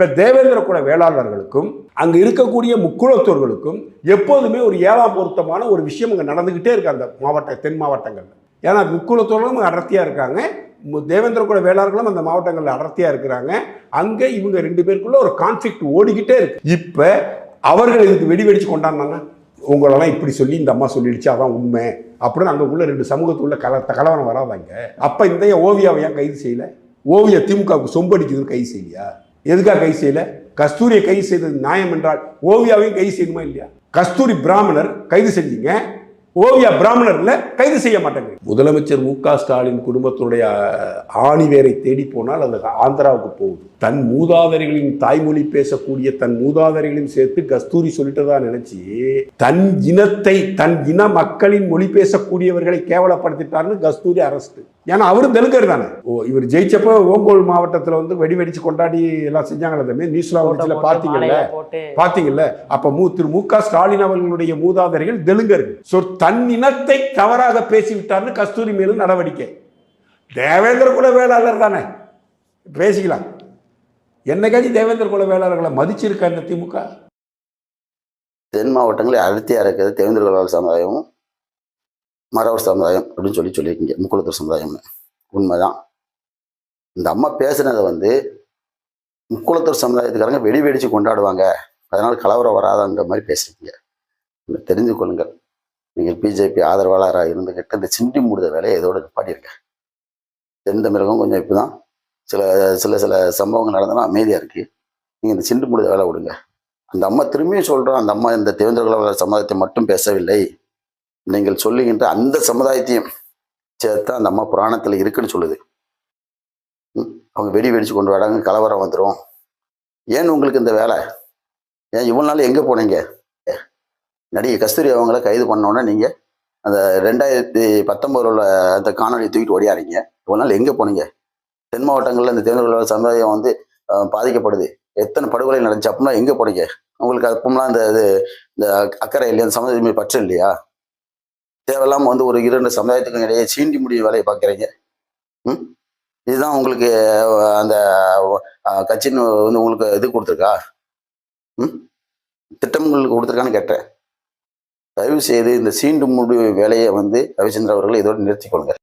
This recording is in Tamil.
இப்போ தேவேந்திர குல வேளாளர்களுக்கும் அங்கே இருக்கக்கூடிய முக்குளத்தோர்களுக்கும் எப்போதுமே ஒரு ஏழாம் பொருத்தமான ஒரு விஷயம் அங்கே நடந்துக்கிட்டே இருக்கு அந்த மாவட்ட தென் மாவட்டங்களில். ஏன்னா முக்குளத்தோர்களும் அடர்த்தியாக இருக்காங்க. தேவேந்திர குல வேளாளர்களும் அந்த மாவட்டங்களில் அடர்த்தியாக இருக்கிறாங்க. அங்கே இவங்க ரெண்டு பேருக்குள்ள ஒரு கான்ஃபிளிக்ட் ஓடிக்கிட்டே இருக்கு. இப்போ அவர்கள் இதுக்கு வெடி வெடிச்சு கொண்டாடினாங்க. உங்களெல்லாம் இப்படி சொல்லி இந்த அம்மா சொல்லிடுச்சு அதான் உண்மை. அப்படின்னு அங்கே உள்ள ரெண்டு சமூகத்துக்குள்ள கல கலவரம் வராதாங்க அப்போ இந்த ஓவியாவை ஏன் கைது செய்யல? ஓவிய திமுகவுக்கு சொம்படிக்குதுன்னு கைது செய்யலையா? எதுக்காக கை செய்யல? கஸ்தூரியை கைது செய்தது நியாயம் என்றால் ஓவியாவையும் கைது செய்யணுமா இல்லையா? கஸ்தூரி பிராமணர் கைது செஞ்சீங்க. ஓவியா பிராமணர்ல கைது செய்ய மாட்டாங்க முதலமைச்சர் மு க ஸ்டாலின் குடும்பத்தினுடைய ஆணிவேரை தேடி போனால் அது ஆந்திராவுக்கு போகுது. தன் மூதாதரிகளின் தாய்மொழி பேசக்கூடிய தன் மூதாதரிகளையும் சேர்த்து கஸ்தூரி சொல்லிட்டதா நினைச்சு தன் இனத்தை தன் இன மக்களின் மொழி பேசக்கூடியவர்களை கேவலப்படுத்திட்டார்னு கஸ்தூரி அரஸ்ட்டு ஏன்னா அவரும் தெலுங்கர் தானே. ஓ இவர் ஜெயிச்சப்ப ஓங்கோல் மாவட்டத்தில் வந்து வெடி வெடிச்சு கொண்டாடி எல்லாம் செஞ்சாங்களே தம்பி. நியூஸ்ல போட்டோ வந்துச்சுல பார்த்தீங்கல்ல? பாத்தீங்கல்ல அப்ப மூ திரு மு க ஸ்டாலின் அவர்களுடைய மூதாதையர்கள் தெலுங்கர்கள் ஸோ தன் இனத்தை தவறாக பேசிவிட்டார்னு கஸ்தூரி மேலும் நடவடிக்கை. தேவேந்திர குல வேளாளர் தானே. பேசிக்கலாம். என்னைக்காச்சும் தேவேந்திர குல வேளாளர்களை மதிச்சிருக்கா இந்த திமுக? தென் மாவட்டங்களில் அடர்த்தியாக இருக்கிறது தேவேந்திர குலவாள் சமுதாயமும். மறவர் சமுதாயம் அப்படின்னு சொல்லி சொல்லியிருக்கீங்க. முக்குளத்தூர் சமுதாயம்னு. உண்மைதான். இந்த அம்மா பேசுனதை வந்து முக்குளத்தூர் சமுதாயத்துக்காரங்க வெடி வெடிச்சு கொண்டாடுவாங்க. அதனால் கலவரம் வராதங்கிற மாதிரி பேசுறீங்க தெரிஞ்சு கொள்ளுங்கள். நீங்கள் பிஜேபி ஆதரவாளராக இருந்துக்கிட்டு இந்த சிண்டி மூடுத வேலையை இதோட பாடியிருக்கேன் தென் தமிழகம் கொஞ்சம் இப்போ தான் சில சில சில சம்பவங்கள் நடந்தாலும் அமைதியாக இருக்குது நீங்கள் இந்த சிண்டு மூடுத வேலை விடுங்க. அந்த அம்மா திரும்பியும் சொல்கிறோம் அந்த அம்மா இந்த தேவேந்திர சமுதாயத்தை மட்டும் பேசவில்லை. நீங்கள் சொல்லுகின்ற அந்த சமுதாயத்தையும் சேர்த்தா அந்த அம்மா புராணத்தில் இருக்குன்னு சொல்லுது. ம், அவங்க வெடி வெடிச்சு கொண்டு வராங்க கலவரம் வந்துடும் ஏன் உங்களுக்கு இந்த வேலை? ஏன் இவ்வளோ நாள் எங்கே போனீங்க? நடிகை கஸ்தூரி அவங்கள கைது பண்ணோன்னே நீங்கள் அந்த ரெண்டாயிரத்தி பத்தொன்பதுல உள்ள அந்த காணொலி தூக்கிட்டு ஓடியாறீங்க இவ்வளோ நாள் எங்கே போனீங்க? தென் மாவட்டங்களில் இந்த தேர்தல் சமுதாயம் வந்து பாதிக்கப்படுது. எத்தனை படுகொலை நடந்துச்சு? அப்படின்னா எங்கே போனீங்க? உங்களுக்கு அப்பமெல்லாம் இந்த இது இந்த அக்கறை இல்லையா அந்த சமுதாயம் பற்று இல்லையா? தேவையில்லாம வந்து ஒரு இரண்டு சமுதாயத்துக்கும் இடையே சீண்டி முடிய வேலையை பார்க்குறீங்க ம்? இதுதான் உங்களுக்கு அந்த கட்சின்னு வந்து உங்களுக்கு இது கொடுத்துருக்கா? ம்? திட்டம் உங்களுக்கு கொடுத்துருக்கான்னு கேட்டேன். தயவு செய்து இந்த சீண்டு முடி வேலையை வந்து ரவிச்சந்திர அவர்கள் இதோடு நிறுத்திக்கொள்ளுங்க